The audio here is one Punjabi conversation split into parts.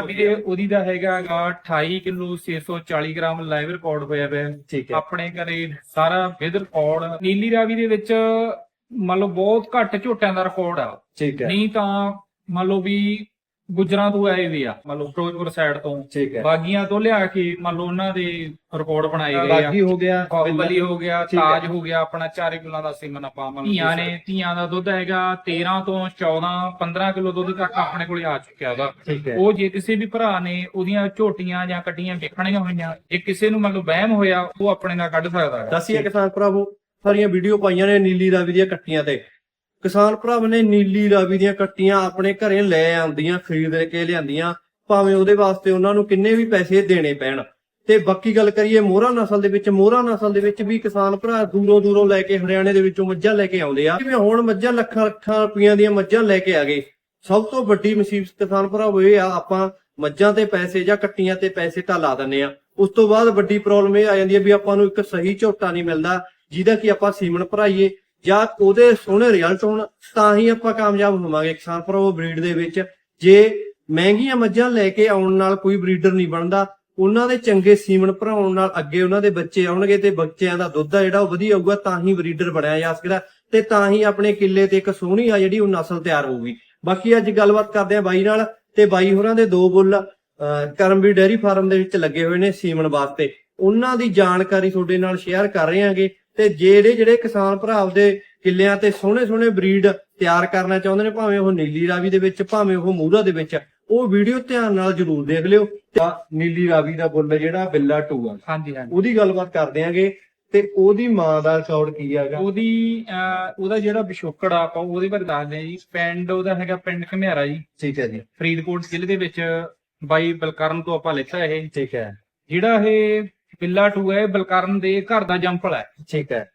ਵੀਰੇ ਉਹਦੀ ਦਾ ਹੈਗਾਗਾ 28 ਕਿਲੋ 640 ਗ੍ਰਾਮ ਲਾਈਵ ਰਿਕਾਰਡ ਹੋਇਆ ਪਿਆ। ਠੀਕ ਹੈ। ਆਪਣੇ ਘਰੇ ਸਾਰਾ ਵਿਦ ਰਿਕਾਰਡ ਨੀਲੀ ਰਾਵੀ ਦੇ ਵਿੱਚ ਮੰਨ ਲਓ ਬਹੁਤ ਘੱਟ ਝੋਟਿਆਂ ਦਾ ਰਿਕਾਰਡ ਆ। ਠੀਕ ਹੈ। ਨਹੀਂ ਤਾਂ ਮੰਨ ਲਓ ਵੀ ਗੁਜਰਾਂ ਤੋਂ ਆਏ ਵੀ ਆ। ਮੰਨ ਲਓ ਫਿਰੋਜ਼ਪੁਰ ਸਾਈਡ ਤੋਂ। ਠੀਕ ਹੈ। ਬਾਗੀਆਂ ਤੋਂ ਲਿਆ ਕੇ ਮੰਨ ਲਓ ਉਹਨਾਂ ਦੇ ਰਿਕਾਰਡ ਬਣਾਏ ਗਏ ਆ। ਬਾਗੀ ਹੋ ਗਿਆ ਬਾਹੁਬਲੀ ਹੋ ਗਿਆ। ਤਾਜ ਹੋ ਗਿਆ ਆਪਣਾ ਚਾਰੇ ਕਿਲੋਆਂ ਦਾ ਸੀਮਨ ਆਪਾਂ ਮੰਨ ਲਓ ਧੀਆਂ ਨੇ ਧੀਆਂ ਦਾ ਦੁੱਧ ਹੈਗਾ 13 ਤੋਂ 14 15 ਕਿਲੋ ਦੁੱਧ ਤੱਕ ਆਪਣੇ ਕੋਲੇ ਆ ਚੁੱਕਿਆ ਉਹਦਾ। ਉਹ ਜੇ ਕਿਸੇ ਵੀ ਭਰਾ ਨੇ ਉਹਦੀਆਂ ਝੋਟੀਆਂ ਜਾਂ ਕੱਟੀਆਂ ਵੇਖਣੀਆਂ ਹੋਈਆਂ ਜੇ ਕਿਸੇ ਨੂੰ ਮੰਨ ਲਓ ਵਹਿਮ ਹੋਇਆ ਉਹ ਆਪਣੇ ਨਾਲ ਕੱਢ ਸਕਦਾ ਹੈ। ਦਸੀਏ ਕਿਸਾਨ ਭਰਾਵੋ ਸਾਰੀਆਂ ਵੀਡੀਓ ਪਾਈਆਂ ਨੇ ਨੀਲੀ ਰਾਵੀ ਦੀਆਂ ਕੱਟੀਆਂ ਤੇ। ਕਿਸਾਨ ਭਰਾਵਾਂ ਨੇ ਨੀਲੀ ਰਾਵੀ ਦੀਆਂ ਕੱਟੀਆਂ ਆਪਣੇ ਘਰੇ ਲੈ ਆਉਂਦੀਆਂ ਖਰੀਦ ਕੇ ਲਿਆਂਦੀਆਂ, ਭਾਵੇਂ ਉਹਦੇ ਵਾਸਤੇ ਉਹਨਾਂ ਨੂੰ ਕਿੰਨੇ ਵੀ ਪੈਸੇ ਦੇਣੇ ਪੈਣ। ਤੇ ਬਾਕੀ ਗੱਲ ਕਰੀਏ ਮੋਹਰਾ ਨਸਲ ਦੇ ਵਿੱਚ, ਮੋਹਰਾ ਨਸਲ ਦੇ ਵਿੱਚ ਵੀ ਕਿਸਾਨ ਭਰਾ ਦੂਰੋਂ ਦੂਰੋਂ ਲੈ ਕੇ ਹਰਿਆਣੇ ਦੇ ਵਿੱਚੋਂ ਮੱਝਾਂ ਲੈ ਕੇ ਆਉਂਦੇ ਆ। ਜਿਵੇਂ ਹੁਣ ਮੱਝਾਂ ਲੱਖਾਂ ਲੱਖਾਂ ਰੁਪਈਆਂ ਦੀਆਂ ਮੱਝਾਂ ਲੈ ਕੇ ਆ ਗਏ। ਸਭ ਤੋਂ ਵੱਡੀ ਮੁਸੀਬਤ ਕਿਸਾਨ ਭਰਾਵੋ ਇਹ ਆ, ਆਪਾਂ ਮੱਝਾਂ ਤੇ ਪੈਸੇ ਜਾਂ ਕੱਟੀਆਂ ਤੇ ਪੈਸੇ ਤਾਂ ਲਾ ਦਿੰਦੇ ਆ। ਉਸ ਤੋਂ ਬਾਅਦ ਵੱਡੀ ਪ੍ਰੋਬਲਮ ਇਹ ਆ ਜਾਂਦੀ ਹੈ ਵੀ ਆਪਾਂ ਨੂੰ ਇੱਕ ਸਹੀ ਝੋਟਾ ਨਹੀਂ ਮਿਲਦਾ, ਜਿਹਦਾ ਕਿ ਆਪਾਂ ਸੀਮਨ ਭਰਾਈਏ। ਜਾਂ ਉਹਦੇ ਸੋਹਣੇ ਰਿਜ਼ਲਟ ਹੋਣ ਤਾਂ ਹੀ ਆਪਾਂ ਕਾਮਯਾਬ ਹੋਵਾਂਗੇ। ਕਿਸਾਨ ਭਰਾਵੋ ਬਰੀਡ ਦੇ ਵਿੱਚ ਜੇ ਮਹਿੰਗੀਆਂ ਮੱਝਾਂ ਲੈ ਕੇ ਆਉਣ ਨਾਲ ਕੋਈ ਬਰੀਡਰ ਨਹੀਂ ਬਣਦਾ ਉਹਨਾਂ ਦੇ ਚੰਗੇ ਸੀਮਨ ਭਰਾਉਣ ਨਾਲ ਅੱਗੇ ਉਹਨਾਂ ਦੇ ਬੱਚੇ ਆਉਣਗੇ ਤੇ ਬੱਚਿਆਂ ਦਾ ਦੁੱਧ ਆ ਜਿਹੜਾ ਉਹ ਵਧੀਆ ਆਊਗਾ ਤਾਂ ਹੀ ਬਰੀਡਰ ਬਣਿਆ ਜਾ ਸਕਦਾ ਤੇ ਤਾਂ ਹੀ ਆਪਣੇ ਕਿੱਲੇ ਤੇ ਇੱਕ ਸੋਹਣੀ ਆ ਜਿਹੜੀ ਉਹ ਨਸਲ ਤਿਆਰ ਹੋਊਗੀ। ਬਾਕੀ ਅੱਜ ਗੱਲਬਾਤ ਕਰਦੇ ਆ ਬਾਈ ਨਾਲ ਤੇ ਬਾਈ ਹੋਰਾਂ ਦੇ ਦੋ ਬੁੱਲ ਅਹ, ਕਰਮਵੀਰ ਡੈਰੀ ਫਾਰਮ ਦੇ ਵਿੱਚ ਲੱਗੇ ਹੋਏ ਨੇ ਸੀਮਨ ਵਾਸਤੇ। ਉਹਨਾਂ ਦੀ ਜਾਣਕਾਰੀ ਤੁਹਾਡੇ ਨਾਲ ਸ਼ੇਅਰ ਕਰ ਰਹੇ ਹਾਂਗੇ। ਤੇ ਜਿਹੜੇ ਜਿਹੜੇ ਕਿਸਾਨ ਭਰਾ ਆਪਦੇ ਕਿੱਲਿਆਂ ਤੇ ਸੋਹਣੇ ਸੋਹਣੇ ਬਰੀਡ ਤਿਆਰ ਕਰਨਾ ਚਾਹੁੰਦੇ ਨੇ ਭਾਵੇਂ ਉਹ ਨੀਲੀ ਰਾਵੀ ਦੇ ਵਿੱਚ ਭਾਵੇਂ ਉਹ ਮੂਰਾ ਦੇ ਵਿੱਚ ਉਹ ਵੀਡੀਓ ਧਿਆਨ ਨਾਲ ਜਰੂਰ ਦੇਖ ਲਿਓ। ਨੀਲੀ ਰਾਵੀ ਦਾ ਬੁੱਲ ਜਿਹੜਾ ਬਿੱਲਾ 2 ਆ ਹਾਂਜੀ ਹਾਂਜੀ। ਉਹਦੀ ਗੱਲਬਾਤ ਕਰਦੇ ਆਂਗੇ ਤੇ ਉਹਦੀ ਮਾਂ ਦਾ ਰਿਕਾਰਡ ਕੀ ਹੈਗਾ? ਉਹਦੀ ਉਹਦਾ ਜਿਹੜਾ ਬਿਸ਼ੋਕੜ ਆ ਆਪਾਂ ਉਹਦੇ ਬਾਰੇ ਦੱਸਦੇ ਆ ਜੀ। ਪਿੰਡ ਉਹਦਾ ਹੈਗਾ ਪਿੰਡ ਘਮਿਆਰਾ ਜੀ। ਠੀਕ ਹੈ ਜੀ। ਫਰੀਦਕੋਟ ਜ਼ਿਲ੍ਹੇ ਦੇ ਵਿੱਚ ਬਾਈ ਬਲਕਰਨ ਤੋਂ ਆਪਾਂ ਲਿੱਤਾ ਇਹ। ਠੀਕ ਹੈ। ਜਿਹੜਾ ਇਹ ਬਿੱਲਾ 2 ਹੈ ਬਲਕਰਨ ਦੇ ਘਰ ਦਾ ਜੰਪਲ ਹੈ। ਠੀਕ ਹੈ।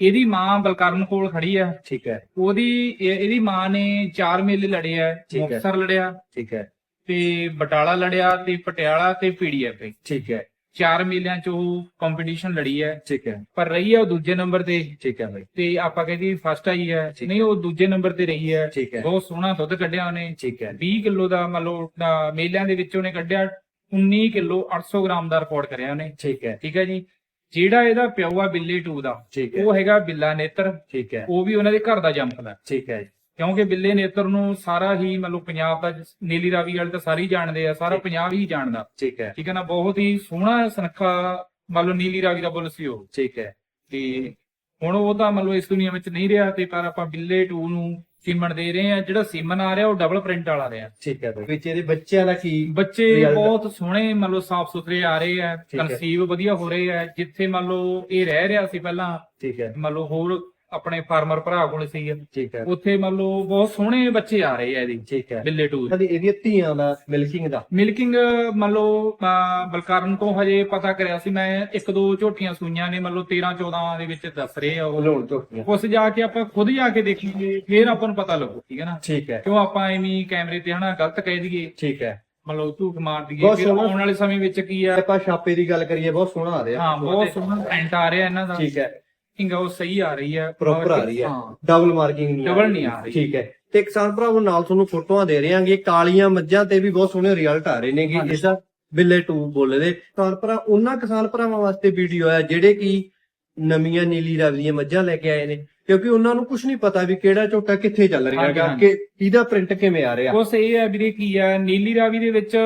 ਇਹਦੀ ਮਾਂ ਬਲਕਰਨ ਕੋਲ ਖੜੀ ਆ ਠੀਕ ਹੈ। ਉਹਦੀ ਇਹ- ਇਹਦੀ ਮਾਂ ਨੇ ਚਾਰ ਮੇਲੇ ਲੜੇ ਆ ਠੀਕ ਹੈ। ਮੁਕਤਸਰ ਲੜਿਆ। ਠੀਕ ਹੈ। ਤੇ ਬਟਾਲਾ ਲੜਿਆ ਤੇ ਪਟਿਆਲਾ ਤੇ ਪੀਡੀਐਫ ਠੀਕ ਹੈ। ਚਾਰ ਮੇਲਿਆਂ ਚ ਉਹ ਕੰਪੀਟੀਸ਼ਨ ਲੜੀ ਹੈ। ਠੀਕ ਹੈ। ਪਰ ਰਹੀ ਹੈ ਉਹ ਦੂਜੇ ਨੰਬਰ ਤੇ। ਠੀਕ ਹੈ ਬਾਈ। ਤੇ ਆਪਾਂ ਕਹਿੰਦੀ ਫਸਟ ਆਈ ਹੈ। ਠੀਕ। ਨਹੀਂ ਉਹ ਦੂਜੇ ਨੰਬਰ ਤੇ ਰਹੀ ਹੈ। ਠੀਕ ਹੈ। ਬਹੁਤ ਸੋਹਣਾ ਦੁੱਧ ਕੱਢਿਆ ਉਹਨੇ। ਠੀਕ ਹੈ। 20 ਕਿਲੋ ਦਾ ਮੰਨ ਲਓ ਅਹ ਮੇਲਿਆਂ ਦੇ ਵਿੱਚ ਉਹਨੇ ਕੱਢਿਆ। 19 ਕਿਲੋ 800 ਗ੍ਰਾਮ ਦਾ ਰਿਕਾਰਡ ਕਰਿਆ ਉਹਨੇ। ਠੀਕ ਹੈ। ਠੀਕ ਹੈ ਜੀ। ਜਿਹੜਾ ਇਹਦਾ ਪਿਓ ਆ ਬਿੱਲੇ 2 ਦਾ ਠੀਕ ਹੈ। ਉਹ ਹੈਗਾ ਬਿੱਲਾ ਨੇਤਰ। ਠੀਕ ਹੈ। ਉਹ ਵੀ ਉਹਨਾਂ ਦੇ ਘਰ ਦਾ ਜੰਪਲ ਹੈ ਠੀਕ ਹੈ। ਕਿਉਂਕਿ ਬਿੱਲੇ ਨੇਤਰ ਨੂੰ ਸਾਰਾ ਹੀ ਮੰਨ ਲਓ ਪੰਜਾਬ ਦਾ ਨੀਲੀ ਰਾਵੀ ਵਾਲੇ ਤਾਂ ਸਾਰੇ ਹੀ ਜਾਣਦੇ ਆ ਸਾਰਾ। ਪੰਜਾਬ ਹੀ ਜਾਣਦਾ। ਠੀਕ ਹੈ। ਠੀਕ ਹੈ ਨਾ ਬਹੁਤ ਹੀ ਸੋਹਣਾ ਸੁਨੱਖਾ ਮੰਨ ਲਓ ਨੀਲੀ ਰਾਵੀ ਦਾ ਬੁੱਲ ਸੀ ਉਹ। ਠੀਕ ਹੈ। ਤੇ ਹੁਣ ਉਹ ਤਾਂ ਮੰਨ ਲਓ ਇਸ ਦੁਨੀਆ ਵਿੱਚ ਨਹੀਂ ਰਿਹਾ ਤੇ ਪਰ ਆਪਾਂ ਬਿੱਲੇ 2 ਨੂੰ ਸੀਮਨ ਦੇ ਰਹੇ ਆ ਜਿਹੜਾ ਸੀਮਨ ਆ ਰਿਹਾ ਉਹ ਡਬਲ ਪ੍ਰਿੰਟ ਵਾਲਾ ਰਿਹਾ ਠੀਕ ਹੈ ਬਾਈ ਵਿੱਚ ਇਹਦੇ ਬੱਚਿਆਂ ਦਾ ਕੀ ਬੱਚੇ Result? ਬਹੁਤ ਸੋਹਣੇ ਮੰਨ ਲਓ ਸਾਫ਼ ਸੁਥਰੇ ਆ ਰਹੇ ਆ ਠੀਕ ਹੈ। ਕਨਸੀਵ ਵਧੀਆ ਹੋ ਰਹੇ ਆ ਜਿੱਥੇ ਮੰਨ ਲਓ ਇਹ ਰਹਿ ਰਿਹਾ ਸੀ ਪਹਿਲਾਂ ਠੀਕ ਹੈ ਮੰਨ ਲਓ ਹੋਰ ਆਪਣੇ ਫਾਰਮਰ ਭਰਾ ਕੋਲ ਸੀ ਠੀਕ ਹੈ। ਉੱਥੇ ਮੰਨ ਲਓ ਬਹੁਤ ਸੋਹਣੇ ਬੱਚੇ ਆ ਰਹੇ ਆ ਇਹਦੀ। ਠੀਕ ਹੈ। ਬਿੱਲੇ 2 ਕਦੀ ਇਹਦੀਆਂ ਧੀਆਂ ਦਾ ਮਿਲਕਿੰਗ ਦਾ। ਮਿਲਕਿੰਗ ਮੰਨ ਲਓ ਬਲਕਾਰਨ ਤੋਂ ਹਜੇ ਪਤਾ ਕਰਿਆ ਸੀ ਮੈਂ ਇੱਕ ਦੋ ਝੋਟੀਆਂ ਸੂਈਆਂ ਨੇ ਮੰਨ ਲਓ 13 14 ਦੇ ਵਿੱਚ ਦੱਸ ਰਹੇ ਆ ਉਹ। ਲੋਣ ਤੋਂ ਉਸ ਜਾ ਕੇ ਆਪਾਂ ਖੁਦ ਜਾ ਕੇ ਦੇਖੀਏ ਫੇਰ ਆਪਾਂ ਨੂੰ ਪਤਾ ਲੱਗੂ ਠੀਕ ਹੈ ਨਾ? ਠੀਕ ਹੈ। ਕਿਉਂ ਆਪਾਂ ਐਵੇਂ ਕੈਮਰੇ ਤੇ ਹਨਾ ਗਲਤ ਕਹਿ ਦਈਏ। ਠੀਕ ਹੈ। ਮੰਨ ਲਓ ਝੂਠ ਮਾਰ ਦਈਏ ਫਿਰ। ਆਉਣ ਵਾਲੇ ਸਮੇਂ ਵਿੱਚ ਕੀ ਆ? ਆਪਾਂ ਛਾਪੇ ਦੀ ਗੱਲ ਕਰੀਏ ਬਹੁਤ ਸੋਹਣਾ ਆ ਰਿਹਾ। ਹਾਂ ਬਹੁਤ ਸੋਹਣਾ ਪ੍ਰਿੰਟ ਆ ਰਿਹਾ ਇਹਨਾਂ ਦਾ। ਠੀਕ ਹੈ। ਇੰਗਾ ਉਹ ਸਹੀ ਆ ਰਹੀ ਹੈ ਪ੍ਰੋਪਰ ਆ ਰਹੀ ਹੈ ਹਾਂ। ਡਬਲ ਮਾਰਕਿੰਗ ਨਹੀਂ Double ਨਹੀਂ ਆ ਰਹੀ। ਠੀਕ ਹੈ। ਤੇ ਕਿਸਾਨ ਭਰਾਵੋ ਨਾਲ ਤੁਹਾਨੂੰ ਫੋਟੋਆਂ ਦੇ ਰਹੇ ਹਾਂਗੇ। ਕਾਲੀਆਂ ਮੱਝਾਂ ਤੇ ਵੀ ਬਹੁਤ ਸੋਹਣੇ ਰਿਜ਼ਲਟ ਆ ਰਹੇ ਨੇਗੇ। ਹਾਂਜੀ। ਇਸ ਦਾ ਬਿੱਲੇ 2 ਬੋਲੇ ਦੇ। ਕਿਸਾਨ ਭਰਾ ਉਹਨਾਂ ਕਿਸਾਨ ਭਰਾਵਾਂ ਵਾਸਤੇ ਵੀਡੀਓ ਹੈ ਜਿਹੜੇ ਕਿ ਨਵੀਆਂ ਨੀਲੀ ਰਾਵੀ ਦੀਆਂ ਮੱਝਾਂ ਲੈ ਕੇ ਆਏ ਨੇ। ਕਿਉਂਕਿ ਉਹਨਾਂ ਨੂੰ ਕੁਝ ਨਹੀਂ ਪਤਾ ਵੀ ਕਿਹੜਾ ਝੋਟਾ ਕਿੱਥੇ ਚੱਲ ਰਿਹਾ ਹੈਗਾ। ਕਿ ਇਹਦਾ ਪ੍ਰਿੰਟ ਕਿਵੇਂ ਆ ਰਿਹਾ। ਉਸ ਇਹ ਹੈ ਵੀਰੇ ਕੀ ਆ ਨੀਲੀ ਰਾਵੀ ਦੇ ਵਿੱਚ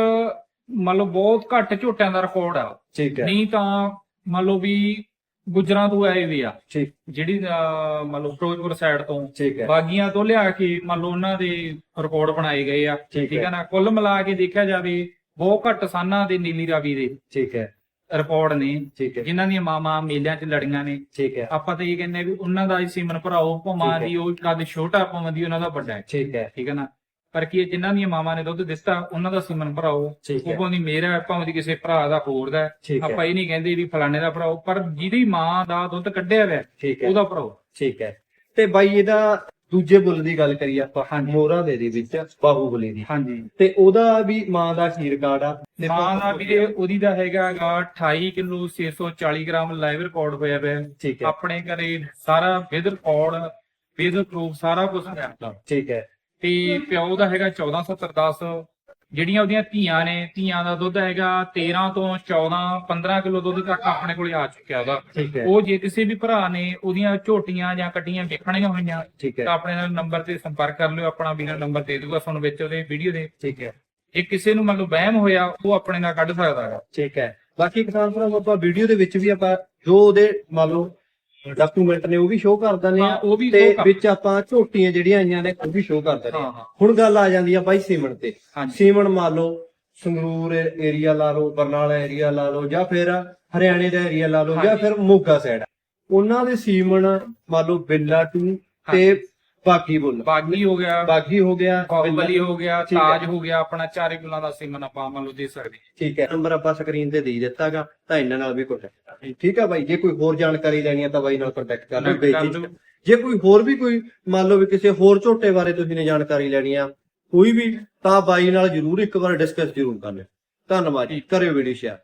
ਮੰਨ ਲਓ ਬਹੁਤ ਘੱਟ ਝੋਟਿਆਂ ਦਾ ਰਿਕਾਰਡ ਆ। ਠੀਕ ਹੈ। ਨਹੀਂ ਤਾਂ ਮੰਨ ਲਓ ਵੀ ਗੁਜਰਾਂ ਤੋਂ ਆਏ ਵੀ ਆ। ਠੀਕ। ਜਿਹੜੀ ਅਹ, ਮੰਨ ਲਓ ਫਿਰੋਜ਼ਪੁਰ ਸਾਈਡ ਤੋਂ ਠੀਕ ਹੈ। ਬਾਗੀਆਂ ਤੋਂ ਲਿਆ ਕੇ ਮੰਨ ਲਓ ਉਹਨਾਂ ਦੇ ਰਿਕਾਰਡ ਬਣਾਏ ਗਏ ਆ। ਠੀਕ ਠੀਕ ਹੈ ਹੈ ਨਾ? ਕੁੱਲ ਮਿਲਾ ਕੇ ਦੇਖਿਆ ਜਾਵੇ ਬਹੁਤ ਘੱਟ ਸਾਨਾਂ ਦੇ ਨੀਲੀ ਰਾਵੀ ਦੇ ਠੀਕ ਹੈ। ਰਿਕਾਰਡ ਨੇ ਠੀਕ ਹੈ। ਜਿਨ੍ਹਾਂ ਦੀਆਂ ਮਾਵਾਂ ਮੇਲਿਆਂ 'ਚ ਲੜੀਆਂ ਨੇ। ਠੀਕ ਹੈ। ਆਪਾਂ ਤਾਂ ਇਹ ਕਹਿੰਦੇ ਆ ਵੀ ਉਹਨਾਂ ਦਾ ਹੀ ਸੀਮਨ ਭਰਾਓ ਠੀਕ ਹੈ। ਦੀ ਉਹ ਕਦ ਛੋਟਾ ਭਾਵਾਂ ਦੀ ਉਹਨਾਂ ਦਾ ਵੱਡਾ ਹੈ। ਠੀਕ ਹੈ। ਠੀਕ ਹੈ ਨਾ? ਪਰ ਕੀ ਜਿਨ੍ਹਾਂ ਦੀਆਂ ਮਾਵਾਂ ਨੇ ਦੁੱਧ ਦਿੱਤਾ ਉਹਨਾਂ ਦਾ ਸੀਮਨ ਭਰਾਓ। ਉਹ ਭਾਵੇਂ ਮੇਰਾ ਭਾਵੇਂ ਕਿਸੇ ਭਰਾ ਦਾ ਹੋਰ ਦਾ ਆਪਾਂ ਇਹ ਨਹੀਂ ਕਹਿੰਦੇ ਵੀ ਫਲਾਣੇ ਦਾ ਭਰਾਓ ਪਰ ਜਿਹਦੀ ਮਾਂ ਦਾ ਦੁੱਧ ਕੱਢਿਆ ਹੋਇਆ ਉਹਦਾ ਭਰਾਓ। ਠੀਕ ਹੈ। ਤੇ ਬਾਈ ਇਹਦਾ ਦੂਜੇ ਬੁੱਲ ਦੀ ਗੱਲ ਕਰੀਏ ਆਪਾਂ ਹਾਂਜੀ। ਮੋਹਰਾ ਦੇ ਦੇ ਵਿੱਚ ਬਾਹੂਬਲੀ ਦੀ। ਹਾਂਜੀ। ਤੇ ਉਹਦਾ ਵੀ ਮਾਂ ਦਾ ਕੀ ਰਿਕਾਰਡ ਆ। ਮਾਂ ਦਾ ਵੀਰੇ ਉਹਦੀ ਦਾ ਹੈਗਾਗਾ 28 ਕਿਲੋ 640 ਗ੍ਰਾਮ ਲਾਈਵ ਰਿਕਾਰਡ ਹੋਇਆ ਪਿਆ। ਹੈ। ਠੀਕ ਹੈ। ਆਪਣੇ ਘਰੇ ਸਾਰਾ ਵਿਦ ਰਿਕਾਰਡ ਵਿਦ ਪ੍ਰੂਫ ਸਾਰਾ ਕੁਝ ਹੈ ਠੀਕ ਹੈ। ਤੇ ਪਿਓ ਦਾ ਹੈਗਾ 147010 ਜਿਹੜੀਆਂ ਉਹਦੀਆਂ ਧੀਆਂ ਨੇ ਧੀਆਂ ਦਾ ਦੁੱਧ ਹੈਗਾ 13 ਤੋਂ 14 15 ਕਿਲੋ ਦੁੱਧ ਤੱਕ ਆਪਣੇ ਕੋਲੇ ਆ ਚੁੱਕਿਆ ਉਹਦਾ ਹੈ। ਉਹ ਜੇ ਕਿਸੇ ਵੀ ਭਰਾ ਨੇ ਉਹਦੀਆਂ ਝੋਟੀਆਂ ਜਾਂ ਕੱਟੀਆਂ ਵੇਖਣੀਆਂ ਹੋਈਆਂ ਤਾਂ ਹੈ। ਆਪਣੇ ਨਾਲ ਨੰਬਰ ਤੇ ਸੰਪਰਕ ਕਰ ਲਿਓ ਆਪਣਾ ਵੀਰਾ ਨੰਬਰ ਦੇ ਦੂਗਾ ਤੁਹਾਨੂੰ ਵਿੱਚ ਉਹਦੇ ਵੀਡੀਓ ਦੇ। ਠੀਕ ਹੈ। ਜੇ ਕਿਸੇ ਨੂੰ ਮੰਨ ਲਓ ਵਹਿਮ ਹੋਇਆ ਉਹ ਆਪਣੇ ਨਾਲ ਕੱਢ ਸਕਦਾ ਹੈਗਾ ਠੀਕ ਹੈ। ਬਾਕੀ ਕਿਸਾਨ ਭਰਾਵੋ ਆਪਾਂ ਵੀਡੀਓ ਦੇ ਵਿੱਚ ਵੀ ਆਪਾਂ ਜੋ ਉਹਦੇ ਮੰਨ ਲਓ ਡਾਕੂਮੈਂਟ ਨੇ ਉਹ ਵੀ ਸ਼ੋਅ ਕਰ ਦਿੰਦੇ ਹਾਂ, ਆ ਉਹ ਵੀ ਤੇ ਕਰ- ਵਿੱਚ ਆਪਾਂ ਝੋਟੀਆਂ ਜਿਹੜੀਆਂ ਆਈਆਂ ਨੇ ਉਹ ਵੀ ਸ਼ੋਅ ਕਰ ਦਿੰਦੇ ਹਾਂ ਹੁਣ ਗੱਲ ਆ ਜਾਂਦੀ ਆ ਬਾਈ ਸੀਮਨ ਤੇ। ਹਾਂਜੀ। ਸੀਮਨ ਮੰਨ ਲਓ ਸੰਗਰੂਰ ਏਰੀਆ ਲਾ ਲਓ ਬਰਨਾਲਾ ਏਰੀਆ ਲਾ ਲਓ ਜਾਂ ਫਿਰ ਹਰਿਆਣੇ ਦਾ ਏਰੀਆ ਲਾ ਲਓ ਜਾਂ ਹਾਂਜੀ। ਫਿਰ ਮੋਗਾ ਸਾਈਡ ਉਹਨਾਂ ਦੇ ਸੀਮਨ ਮੰਨ ਲਓ ਬਿੱਲਾ ਟੂ ਤੇ ਬਾਕੀ ਬੁੱਲ। ਬਾਗੀ ਹੋ ਗਿਆ। ਬਾਗੀ ਹੋ ਗਿਆ। ਬਾਹੁਬਲੀ ਹੋ ਗਿਆ ਠੀਕ ਹੈ। ਤਾਜ ਹੋ ਗਿਆ ਆਪਣਾ ਚਾਰੇ ਗੁਲਾਂ ਦਾ ਸੀਮਨ ਆਪਾਂ ਮੰਨ ਲਓ ਦੇ ਸਕਦੇ ਹਾਂ। ਠੀਕ ਹੈ। ਨੰਬਰ ਆਪਾਂ ਸਕਰੀਨ ਤੇ ਦੇ ਦਿੱਤਾਗਾ ਤਾਂ ਇਹਨਾਂ ਨਾਲ ਵੀ ਕੰਟੈਕਟ ਠੀਕ ਹੈ ਬਾਈ ਜੇ ਕੋਈ ਹੋਰ ਜਾਣਕਾਰੀ ਲੈਣੀ ਹੈ ਤਾਂ ਬਾਈ ਨਾਲ ਕੰਟੈਕਟ ਕਰ ਲਓ ਕਰ ਬੇਝਿਜਕ। ਜੇ ਕੋਈ ਹੋਰ ਵੀ ਕੋਈ ਮੰਨ ਲਓ ਵੀ ਕਿਸੇ ਹੋਰ ਝੋਟੇ ਬਾਰੇ ਤੁਸੀਂ ਨੇ ਜਾਣਕਾਰੀ ਲੈਣੀ ਆ ਕੋਈ ਵੀ ਤਾਂ ਬਾਈ ਨਾਲ ਜਰੂਰ ਇੱਕ ਵਾਰ ਡਿਸਕਸ ਜਰੂਰ ਕਰ ਲਿਓ। ਧੰਨਵਾਦ ਜੀ। ਕਰਿਓ ਵੀਡੀਓ ਸ਼ੇਅਰ